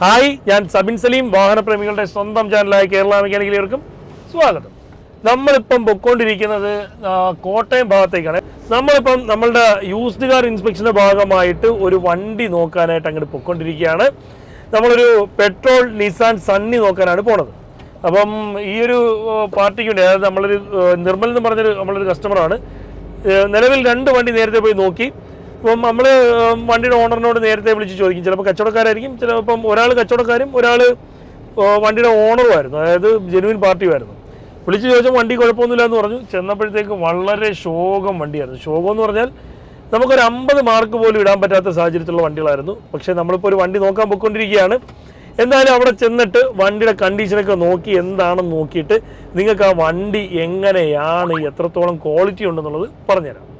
Hi ഞാൻ സബിൻ സലീം വാഹനപ്രേമികളുടെ സ്വന്തം ചാനലായ കേരള മെക്കാനിക്കലേർക്കും സ്വാഗതം. നമ്മളിപ്പം പൊയ്ക്കൊണ്ടിരിക്കുന്നത് ആ, കോട്ടയം ഭാഗത്തേക്കാണ്. നമ്മളിപ്പം നമ്മളുടെ യൂസ്ഡ് കാർ ഇൻസ്പെക്ഷന്റെ ഭാഗമായിട്ട് ഒരു വണ്ടി നോക്കാനായിട്ട് അങ്ങോട്ട് പൊയ്ക്കൊണ്ടിരിക്കുകയാണ്. നമ്മളൊരു പെട്രോൾ നിസാൻ സണ്ണി നോക്കാനാണ് പോണത്. അപ്പം ഈ ഒരു പാർട്ടിക്ക് വേണ്ടി അതായത് നമ്മളൊരു നിർമ്മൽ എന്ന് പറഞ്ഞൊരു നമ്മളൊരു കസ്റ്റമറാണ് നിലവിൽ രണ്ട് വണ്ടി നേരത്തെ പോയി നോക്കി. ഇപ്പം നമ്മൾ വണ്ടിയുടെ ഓണറിനോട് നേരത്തെ വിളിച്ച് ചോദിക്കും. ചിലപ്പോൾ കച്ചവടക്കാരായിരിക്കും ചിലപ്പം ഒരാൾ കച്ചവടക്കാരും ഒരാൾ വണ്ടിയുടെ ഓണറുമായിരുന്നു. അതായത് ജെനുവിൻ പാർട്ടിയുമായിരുന്നു. വിളിച്ച് ചോദിച്ചാൽ വണ്ടി കുഴപ്പമൊന്നുമില്ല എന്ന് പറഞ്ഞു. ചെന്നപ്പോഴത്തേക്ക് വളരെ ശോകം വണ്ടിയായിരുന്നു. ശോകം എന്ന് പറഞ്ഞാൽ നമുക്കൊരു അമ്പത് മാർക്ക് പോലും ഇടാൻ പറ്റാത്ത സാഹചര്യത്തിലുള്ള വണ്ടികളായിരുന്നു. പക്ഷേ നമ്മളിപ്പോൾ ഒരു വണ്ടി നോക്കാൻ പോയിക്കൊണ്ടിരിക്കുകയാണ്. എന്തായാലും അവിടെ ചെന്നിട്ട് വണ്ടിയുടെ കണ്ടീഷനൊക്കെ നോക്കി എന്താണെന്ന് നോക്കിയിട്ട് നിങ്ങൾക്ക് ആ വണ്ടി എങ്ങനെയാണ് എത്രത്തോളം ക്വാളിറ്റി ഉണ്ടെന്നുള്ളത് പറഞ്ഞുതരാം.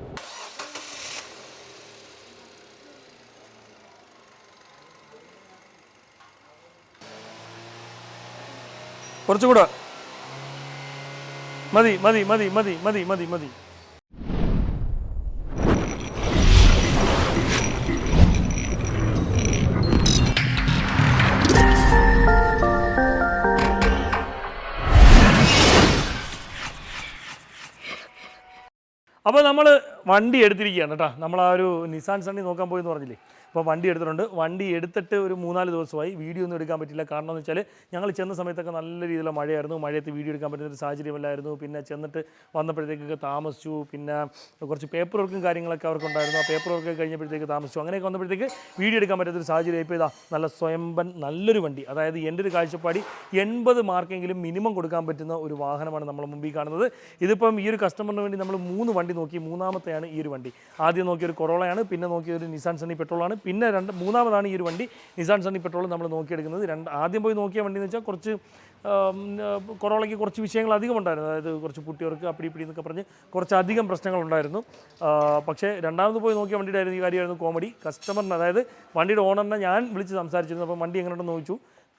കുറച്ചുകൂടെ. മതി മതി മതി മതി മതി മതി മതി. അപ്പോൾ നമ്മൾ വണ്ടി എടുത്തിരിക്കുകയാണ് കേട്ടോ. നമ്മൾ ആ ഒരു നിസാൻ സണ്ണി നോക്കാൻ പോയി എന്ന് പറഞ്ഞില്ലേ? അപ്പോൾ വണ്ടി എടുത്തിട്ടുണ്ട്. വണ്ടി എടുത്തിട്ട് ഒരു മൂന്നാൽ ദിവസമായി വീഡിയോ ഒന്നും എടുക്കാൻ പറ്റില്ല. കാരണം എന്ന് വെച്ചാൽ ഞങ്ങൾ ചെന്ന സമയത്തൊക്കെ നല്ല രീതിയിലുള്ള മഴയായിരുന്നു. മഴയത്ത് വീഡിയോ എടുക്കാൻ പറ്റുന്ന ഒരു സാഹചര്യമല്ലായിരുന്നു പിന്നെ ചെന്നിട്ട് വന്നപ്പോഴത്തേക്കൊക്കെ താമസിച്ചു. പിന്നെ കുറച്ച് പേപ്പർ വർക്കും കാര്യങ്ങളൊക്കെ അവർക്കുണ്ടായിരുന്നു. ആ പേപ്പർ വർക്ക് കഴിഞ്ഞപ്പോഴത്തേക്ക് താമസിച്ചു. അങ്ങനെയൊക്കെ വന്നപ്പോഴത്തേക്ക് വീഡിയോ എടുക്കാൻ പറ്റുന്ന ഒരു സാഹചര്യം ഇപ്പോൾ ഇതാ നല്ല സ്വയംബൻ നല്ലൊരു വണ്ടി. അതായത് എന്റെ ഒരു കാഴ്ചപ്പാടി എൺപത് മാർക്കെങ്കിലും മിനിമം കൊടുക്കാൻ പറ്റുന്ന ഒരു വാഹനമാണ് നമ്മൾ മുമ്പിൽ കാണുന്നത്. ഇതിപ്പം ഈ ഒരു കസ്റ്റമറിന് വേണ്ടി നമ്മൾ മൂന്ന് വണ്ടി നോക്കി. മൂന്നാമത്തെയാണ് ഈ ഒരു വണ്ടി. ആദ്യം നോക്കിയ ഒരു കൊറോളയാണ് പിന്നെ നോക്കിയ ഒരു നിസാൻ സണ്ണി പെട്രോളാണ് പിന്നെ രണ്ട് മൂന്നാമതാണ് ഈ ഒരു വണ്ടി. നിസാൻ സണ്ണി പെട്രോൾ നമ്മൾ നോക്കിയെടുക്കുന്നത്. രണ്ട് ആദ്യം പോയി നോക്കിയ വണ്ടി എന്ന് വെച്ചാൽ കുറച്ച് കൊറോളയ്ക്ക് കുറച്ച് വിഷയങ്ങൾ അധികം ഉണ്ടായിരുന്നു. അതായത് കുറച്ച് കുട്ടികൾക്ക് അപ്പിടി ഇപ്പിടി എന്നൊക്കെ പറഞ്ഞ് കുറച്ചധികം പ്രശ്നങ്ങളുണ്ടായിരുന്നു പക്ഷേ രണ്ടാമത് പോയി നോക്കിയ വണ്ടിയുടെ ആയിരുന്നു ഈ കാര്യമായിരുന്നു കോമഡി കസ്റ്റമറിന് അതായത് വണ്ടിയുടെ ഓണറിനെ ഞാൻ വിളിച്ച് സംസാരിച്ചിരുന്നു. അപ്പോൾ വണ്ടി എങ്ങനെയുണ്ടെന്ന് ചോദിച്ചു.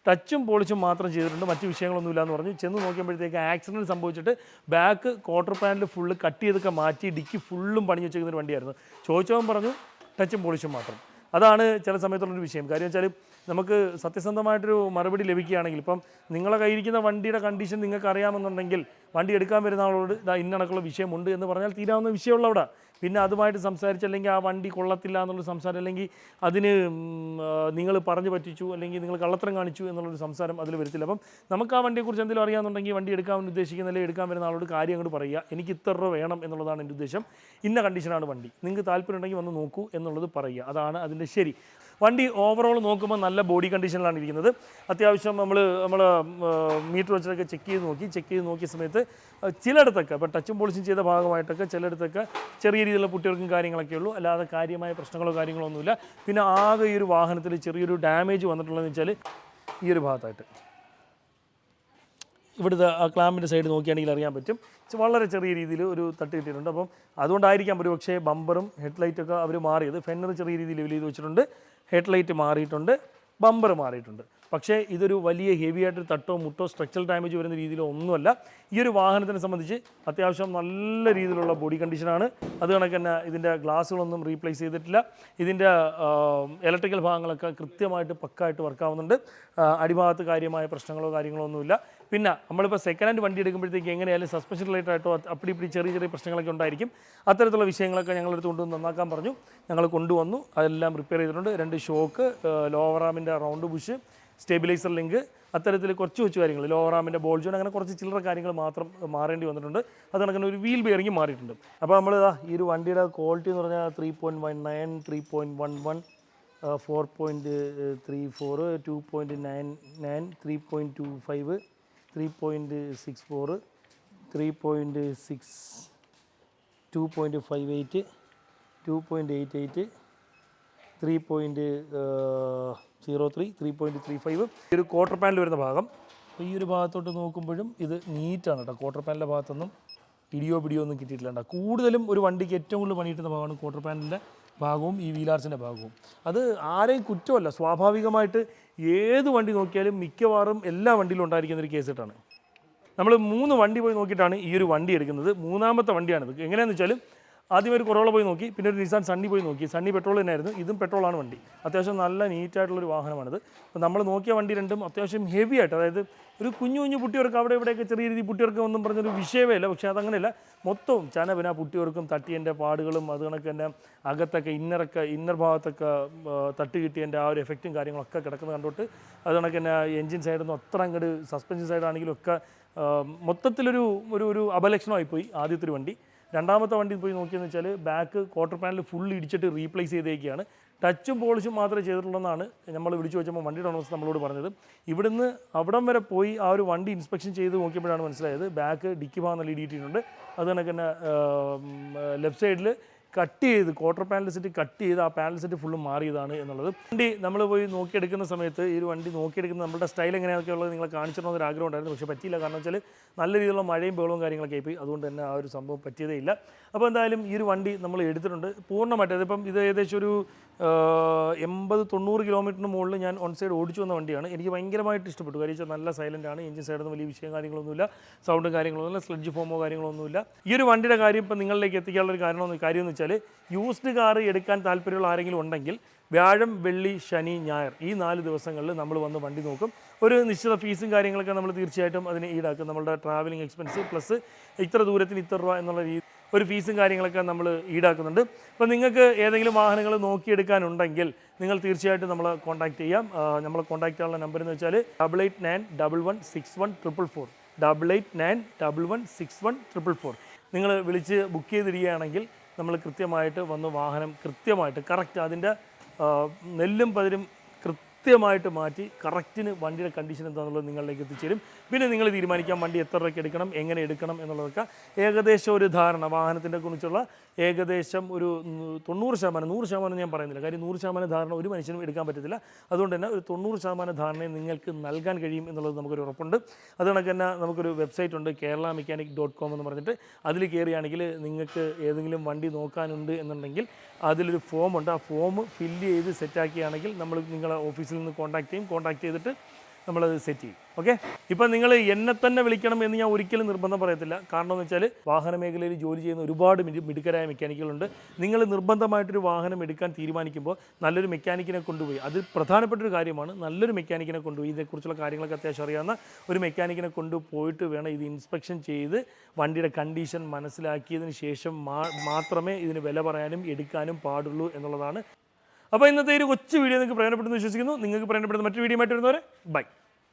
ടച്ചും പോളിച്ചും മാത്രം ചെയ്തിട്ടുണ്ട്. മറ്റ് വിഷയങ്ങളൊന്നുമില്ല എന്ന് പറഞ്ഞു. ചെന്ന് നോക്കിയപ്പോഴത്തേക്ക് accident സംഭവിച്ചിട്ട് back quarter panel full cut ചെയ്തൊക്കെ മാറ്റി ഡിക്കി ഫുള്ളും പണിഞ്ഞു വെച്ചിരിക്കുന്ന ഒരു വണ്ടിയായിരുന്നു. ചോദിച്ചവൻ പറഞ്ഞു ടച്ചും പോളിച്ചും മാത്രം. അതാണ് ചില സമയത്തുള്ളൊരു വിഷയം. കാര്യം വെച്ചാൽ നമുക്ക് സത്യസന്ധമായിട്ടൊരു മറുപടി ലഭിക്കുകയാണെങ്കിൽ ഇപ്പം നിങ്ങളെ കയ്യിരിക്കുന്ന വണ്ടിയുടെ കണ്ടീഷൻ നിങ്ങൾക്ക് അറിയാമെന്നുണ്ടെങ്കിൽ വണ്ടി എടുക്കാൻ വരുന്ന ആളോട് ഇതാ ഇന്നണക്കുള്ള വിഷയമുണ്ട് എന്ന് പറഞ്ഞാൽ തീരാവുന്ന വിഷയമുള്ള അവിടെ പിന്നെ അതുമായിട്ട് സംസാരിച്ചല്ലെങ്കിൽ ആ വണ്ടി കൊള്ളത്തില്ല എന്നുള്ള സംസാരം അല്ലെങ്കിൽ അതിന് നിങ്ങൾ പറഞ്ഞു പറ്റിച്ചു അല്ലെങ്കിൽ നിങ്ങൾ കള്ളത്തരം കാണിച്ചു എന്നുള്ളൊരു സംസാരം അതിൽ വരത്തില്ല. അപ്പം നമുക്ക് ആ വണ്ടിയെക്കുറിച്ച് എന്തെങ്കിലും അറിയാമെന്നുണ്ടെങ്കിൽ വണ്ടി എടുക്കാൻ ഉദ്ദേശിക്കുന്ന അല്ലെങ്കിൽ എടുക്കാൻ വരുന്ന ആളോട് കാര്യം അങ്ങോട്ട് പറയുക. എനിക്ക് ഇത്ര രൂപ വേണം എന്നുള്ളതാണ് എന്റെ ഉദ്ദേശം. ഇന്ന കണ്ടീഷനാണ് വണ്ടി. നിങ്ങൾക്ക് താല്പര്യം ഉണ്ടെങ്കിൽ വന്ന് നോക്കൂ എന്നുള്ളത് പറയുക. അതാണ് അതിന്റെ ശരി. വണ്ടി ഓവറോൾ നോക്കുമ്പോൾ നല്ല ബോഡി കണ്ടീഷനിലാണ് ഇരിക്കുന്നത്. അത്യാവശ്യം നമ്മൾ നമ്മൾ മീറ്റർ വെച്ചിട്ടൊക്കെ ചെക്ക് ചെയ്ത് നോക്കി ചെക്ക് ചെയ്ത് നോക്കിയ സമയത്ത് ചിലയിടത്തൊക്കെ ഇപ്പോൾ ടച്ചും പോളിഷും ചെയ്ത ഭാഗമായിട്ടൊക്കെ ചിലയിടത്തൊക്കെ ചെറിയ രീതിയിലുള്ള കുട്ടികൾക്കും കാര്യങ്ങളൊക്കെ ഉള്ളൂ. അല്ലാതെ കാര്യമായ പ്രശ്നങ്ങളോ കാര്യങ്ങളോ ഒന്നുമില്ല പിന്നെ ആകെ ഈ ഒരു വാഹനത്തിൽ ചെറിയൊരു ഡാമേജ് വന്നിട്ടുള്ളതെന്ന് വെച്ചാൽ ഈ ഒരു ഭാഗത്തായിട്ട്. ഇവിടുത്തെ ആ ക്ലാമ്പിന്റെ സൈഡ് നോക്കിയാണെങ്കിൽ അറിയാൻ പറ്റും. വളരെ ചെറിയ രീതിയിൽ ഒരു തട്ട് കിട്ടിയിട്ടുണ്ട്. അപ്പം അതുകൊണ്ടായിരിക്കാം ഒരു പക്ഷേ ബമ്പറും ഹെഡ്ലൈറ്റൊക്കെ അവർ മാറിയത്. ഫെന്നർ ചെറിയ രീതിയിൽ ലെവൽ ചെയ്ത് വെച്ചിട്ടുണ്ട്. ഹെഡ്ലൈറ്റ് മാറിയിട്ടുണ്ട് ബമ്പർ മാറിയിട്ടുണ്ട്. പക്ഷേ ഇതൊരു വലിയ ഹെവി ആയിട്ടൊരു തട്ടോ മുട്ടോ സ്ട്രക്ചറൽ ഡാമേജ് വരുന്ന രീതിയിലോ ഒന്നുമല്ല. ഈ ഒരു വാഹനത്തിനെ സംബന്ധിച്ച് അത്യാവശ്യം നല്ല രീതിയിലുള്ള ബോഡി കണ്ടീഷനാണ് അത് കണക്ക് തന്നെ ഇതിന്റെ ഗ്ലാസ്സുകളൊന്നും റീപ്ലേസ് ചെയ്തിട്ടില്ല. ഇതിന്റെ ഇലക്ട്രിക്കൽ ഭാഗങ്ങളൊക്കെ കൃത്യമായിട്ട് പക്കായിട്ട് വർക്കാവുന്നുണ്ട് അടിഭാഗത്ത് കാര്യമായ പ്രശ്നങ്ങളോ കാര്യങ്ങളോ ഒന്നുമില്ല. പിന്നെ നമ്മളിപ്പോൾ സെക്കൻഡ് ഹാൻഡ് വണ്ടി എടുക്കുമ്പോഴത്തേക്ക് എങ്ങനെയായാലും സസ്പെൻഷൻ റിലേറ്റഡ് ആയിട്ടോ അപ്പടി ഇപ്പടി ചെറിയ ചെറിയ പ്രശ്നങ്ങളൊക്കെ ഉണ്ടായിരിക്കും. അത്തരത്തിലുള്ള വിഷയങ്ങളൊക്കെ ഞങ്ങളെടുത്ത് കൊണ്ടുവന്ന് നന്നാക്കാൻ പറഞ്ഞു. ഞങ്ങൾ കൊണ്ടുവന്നു. അതെല്ലാം റിപ്പയർ ചെയ്തിട്ടുണ്ട്. രണ്ട് ഷോക്ക് ലോവർ ലോവറാമിന്റെ റൗണ്ട് ബുഷ് സ്റ്റെബിലൈസർ ലിങ്ക് അത്തരത്തിൽ കുറച്ച് കുറച്ച് കാര്യങ്ങൾ. ലോവറാമിന്റെ ബോൾ ജോൺ അങ്ങനെ കുറച്ച് ചില്ലറ കാര്യങ്ങൾ മാത്രം മാറേണ്ടി വന്നിട്ടുണ്ട്. അത് കണക്കിന് ഒരു വീൽ ബെയറിംഗ് മാറിയിട്ടുണ്ട്. അപ്പോൾ നമ്മൾ ഈ ഒരു വണ്ടിയുടെ ക്വാളിറ്റി എന്ന് പറഞ്ഞാൽ three point one nine three point one one four point three four two point nine nine three point two five three point six four three point six two point five eight two point eight eight three point zero three three point three five ഈ ഒരു quarter panel വരുന്ന ഭാഗം. അപ്പോൾ ഈ ഒരു ഭാഗത്തോട്ട് നോക്കുമ്പോഴും ഇത് നീറ്റാണ് കേട്ടോ ക്വാർട്ടർ പാനലിന്റെ ഭാഗത്തൊന്നും ഇടിയോ പിടിയോ ഒന്നും കിട്ടിയിട്ടില്ല കേട്ടോ കൂടുതലും ഒരു വണ്ടിക്ക് ഏറ്റവും കൂടുതൽ പണിയിട്ടുന്ന ഭാഗമാണ് ക്വാർട്ടർ പാനലിന്റെ ഭാഗവും ഈ വീലാർസിന്റെ ഭാഗവും. അത് ആരെയും കുറ്റമല്ല. സ്വാഭാവികമായിട്ട് ഏത് വണ്ടി നോക്കിയാലും മിക്കവാറും എല്ലാ വണ്ടിയിലും ഉണ്ടായിരിക്കുന്ന ഒരു കേസിട്ടാണ് നമ്മൾ മൂന്ന് വണ്ടി പോയി നോക്കിയിട്ടാണ് ഈ ഒരു വണ്ടി എടുക്കുന്നത്. മൂന്നാമത്തെ വണ്ടിയാണിത്. എങ്ങനെയാണെന്ന് വെച്ചാൽ ആദ്യം ഒരു കൊറോള പോയി നോക്കി പിന്നെ ഒരു നിസാൻ സണ്ണി പോയി നോക്കി. സണ്ണി പെട്രോൾ തന്നെയായിരുന്നു. ഇതും പെട്രോളാണ് വണ്ടി. അത്യാവശ്യം നല്ല നീറ്റായിട്ടുള്ളൊരു വാഹനമാണിത്. അപ്പോൾ നമ്മൾ നോക്കിയ വണ്ടി രണ്ടും അത്യാവശ്യം ഹെവി ആയിട്ട് അതായത് ഒരു കുഞ്ഞു കുഞ്ഞു പുട്ടിയവർക്ക് അവിടെ ഇവിടെയൊക്കെ ചെറിയ രീതി പുട്ടിയവർക്ക് ഒന്നും പറഞ്ഞൊരു വിഷയമേ ഇല്ല പക്ഷേ അതങ്ങനെയല്ല മൊത്തവും ചനപിന പുട്ടിയവർക്കും തട്ടിയതിന്റെ പാടുകളും അത് കണക്ക് തന്നെ അകത്തൊക്കെ ഇന്നറൊക്കെ ഇന്നർ ഭാഗത്തൊക്കെ തട്ടി കിട്ടിയതിന്റെ ആ ഒരു എഫക്റ്റും കാര്യങ്ങളൊക്കെ കിടക്കുന്നത് കണ്ടോട്ട് അത് കണക്ക് തന്നെ എൻജിൻ സൈഡിൽ നിന്ന് അത്ര അങ്ങോട്ട് സസ്പെൻഷൻ സൈഡാണെങ്കിലും ഒക്കെ മൊത്തത്തിലൊരു ഒരു ഒരു അപലക്ഷണമായിപ്പോയി ആദ്യത്തെ ഒരു വണ്ടി. രണ്ടാമത്തെ വണ്ടി പോയി നോക്കിയെന്ന് വെച്ചാൽ ബാക്ക് ക്വാർട്ടർ പാനൽ ഫുൾ ഇടിച്ചിട്ട് റീപ്ലേസ് ചെയ്തേക്കുകയാണ് ടച്ചും പോളിഷും മാത്രമേ ചെയ്തിട്ടുള്ളതെന്നാണ് നമ്മൾ വിളിച്ചു വെച്ചപ്പോൾ വണ്ടിയുടെ ഉടമസ്ഥ നമ്മളോട് പറഞ്ഞത്. ഇവിടുന്ന് അവിടം വരെ പോയി ആ ഒരു വണ്ടി ഇൻസ്പെക്ഷൻ ചെയ്ത് നോക്കിയപ്പോഴാണ് മനസ്സിലായത്. ബാക്ക് ഡിക്കി ഭാഗം നല്ല ഇടിയിട്ടിട്ടുണ്ട്. അത് കണക്ക് തന്നെ ലെഫ്റ്റ് സൈഡിൽ കട്ട് ചെയ്ത് ക്വാർട്ടർ പാനൽ സെറ്റ് കട്ട് ചെയ്ത് ആ പാനൽ സെറ്റ് ഫുള്ള് മാറിയതാണ് എന്നുള്ളത്. വണ്ടി നമ്മൾ പോയി നോക്കിയെടുക്കുന്ന സമയത്ത് ഈ ഒരു വണ്ടി നോക്കിയെടുക്കുന്ന നമ്മുടെ സ്റ്റൈൽ എങ്ങനെയൊക്കെ ഉള്ളത് നിങ്ങളെ കാണിച്ചിടണമെന്ന് ഒരു ആഗ്രഹം ഉണ്ടായിരുന്നു. പക്ഷേ പറ്റിയില്ല. കാരണം വെച്ചാൽ നല്ല രീതിയിലുള്ള മഴയും ബഹളവും കാര്യങ്ങളൊക്കെ ആയിപ്പോയി. അതുകൊണ്ട് തന്നെ ആ ഒരു സംഭവം പറ്റിയതേ ഇല്ല. അപ്പോൾ എന്തായാലും ഈ ഒരു വണ്ടി നമ്മൾ എടുത്തിട്ടുണ്ട്. പൂർണമായിട്ട് അതിപ്പം ഇത് ഏകദേശം ഒരു എൺപത് തൊണ്ണൂറ് കിലോമീറ്ററിന് മുകളിൽ ഞാൻ ഓൺ സൈഡ് ഓടിച്ചു വന്ന വണ്ടിയാണ്. എനിക്ക് ഭയങ്കരമായിട്ട് ഇഷ്ടപ്പെട്ടു. കാര്യം വെച്ചാൽ നല്ല സൈലന്റ് ആണ്. എഞ്ചിൻ സൈഡിൽ നിന്ന് വലിയ വിഷയം കാര്യങ്ങളൊന്നുമില്ല. സൗണ്ടും കാര്യങ്ങളൊന്നുമില്ല. സ്ലഡ്ജ് ഫോമോ കാര്യങ്ങളൊന്നുമില്ല. ഈ ഒരു വണ്ടിയുടെ കാര്യം ഇപ്പം നിങ്ങളിലേക്ക് എത്തിക്കാനുള്ള ഒരു കാര്യമെന്ന് കാര്യം എന്ന് വെച്ചാൽ യൂസ്ഡ് കാർ എടുക്കാൻ താല്പര്യമുള്ള ആരെങ്കിലും ഉണ്ടെങ്കിൽ വ്യാഴം വെള്ളി ശനി ഞായർ ഈ നാല് ദിവസങ്ങളിൽ നമ്മൾ വന്ന് വണ്ടി നോക്കും. ഒരു നിശ്ചിത ഫീസും കാര്യങ്ങളൊക്കെ നമ്മൾ തീർച്ചയായിട്ടും അതിന് ഈടാക്കും. നമ്മളുടെ ട്രാവലിംഗ് എക്സ്പെൻസ് പ്ലസ് ഇത്ര ദൂരത്തിന് ഇത്ര രൂപ എന്നുള്ള രീതി ഒരു ഫീസും കാര്യങ്ങളൊക്കെ നമ്മൾ ഈടാക്കുന്നുണ്ട്. അപ്പോൾ നിങ്ങൾക്ക് ഏതെങ്കിലും വാഹനങ്ങൾ നോക്കിയെടുക്കാനുണ്ടെങ്കിൽ നിങ്ങൾ തീർച്ചയായിട്ടും നമ്മളെ കോൺടാക്റ്റ് ചെയ്യാം. നമ്മളെ കോൺടാക്റ്റ് ചെയ്യാനുള്ള നമ്പർ എന്ന് വെച്ചാൽ double eight nine double one six one triple four double eight nine double one six one triple four നിങ്ങൾ വിളിച്ച് ബുക്ക് ചെയ്തിരിക്കുകയാണെങ്കിൽ നമ്മൾ കൃത്യമായിട്ട് വന്ന് വാഹനം കൃത്യമായിട്ട് കറക്റ്റ് അതിന്റെ നെല്ലും പതിരും കൃത്യമായിട്ട് മാറ്റി കറക്റ്റിന് വണ്ടിയുടെ കണ്ടീഷൻ എന്താണെന്നുള്ളത് നിങ്ങളിലേക്ക് എത്തിച്ചേരും. പിന്നെ നിങ്ങൾ തീരുമാനിക്കാം വണ്ടി എത്ര രൂപയ്ക്ക് എടുക്കണം എങ്ങനെ എടുക്കണം എന്നുള്ളതൊക്കെ. ഏകദേശം ഒരു ധാരണ. വാഹനത്തിനെ കുറിച്ചുള്ള ഏകദേശം ഒരു തൊണ്ണൂറ് ശതമാനം നൂറ് ശതമാനം ഞാൻ പറയുന്നില്ല. കാര്യം നൂറ് ശതമാനം ധാരണ ഒരു മനുഷ്യനും എടുക്കാൻ പറ്റത്തില്ല. അതുകൊണ്ട് തന്നെ ഒരു തൊണ്ണൂറ് ശതമാനം ധാരണയും നിങ്ങൾക്ക് നൽകാൻ കഴിയും എന്നുള്ളത് നമുക്കൊരു ഉറപ്പുണ്ട്. അത് കണക്ക് തന്നെ നമുക്കൊരു വെബ്സൈറ്റ് ഉണ്ട് കേരള മെക്കാനിക് ഡോട്ട് കോം എന്ന് പറഞ്ഞിട്ട്. അതിൽ കയറിയാണെങ്കിൽ നിങ്ങൾക്ക് ഏതെങ്കിലും വണ്ടി നോക്കാനുണ്ട് എന്നുണ്ടെങ്കിൽ അതിലൊരു ഫോമുണ്ട് ആ ഫോം ഫില്ല് ചെയ്ത് സെറ്റാക്കിയാണെങ്കിൽ നമ്മൾ നിങ്ങളെ ഓഫീസിൽ നിന്ന് കോൺടാക്ട് ചെയ്യും. കോൺടാക്ട് ചെയ്തിട്ട് നമ്മളത് സെറ്റ് ചെയ്യും. ഓക്കെ ഇപ്പം നിങ്ങൾ എന്നെ തന്നെ വിളിക്കണം എന്ന് ഞാൻ ഒരിക്കലും നിർബന്ധം പറയത്തില്ല. കാരണം എന്ന് വെച്ചാൽ വാഹന മേഖലയിൽ ജോലി ചെയ്യുന്ന ഒരുപാട് മിടു- മിടുക്കരായ മെക്കാനിക്കുകളുണ്ട് നിങ്ങൾ നിർബന്ധമായിട്ടൊരു വാഹനം എടുക്കാൻ തീരുമാനിക്കുമ്പോൾ നല്ലൊരു മെക്കാനിക്കിനെ കൊണ്ടുപോയി. അത് പ്രധാനപ്പെട്ട ഒരു കാര്യമാണ് നല്ലൊരു മെക്കാനിക്കിനെ കൊണ്ടുപോയി. ഇതിനെക്കുറിച്ചുള്ള കാര്യങ്ങളൊക്കെ അത്യാവശ്യം അറിയാവുന്ന ഒരു മെക്കാനിക്കിനെ കൊണ്ടുപോയിട്ട് വേണം ഇത് ഇൻസ്പെക്ഷൻ ചെയ്ത് വണ്ടിയുടെ കണ്ടീഷൻ മനസ്സിലാക്കിയതിന് ശേഷം മാത്രമേ ഇതിന് വില പറയാനും എടുക്കാനും പാടുള്ളൂ എന്നുള്ളതാണ് അപ്പോൾ ഇന്നത്തെ ഒരു കൊച്ചു വീഡിയോ നിങ്ങൾക്ക് പ്രയോജനപ്പെടുന്നു വിശ്വസിക്കുന്നു. നിങ്ങൾക്ക് പ്രയോജനപ്പെടുന്ന മറ്റൊരു വീഡിയോ ആയിട്ട് വരുന്നവരെ ബൈ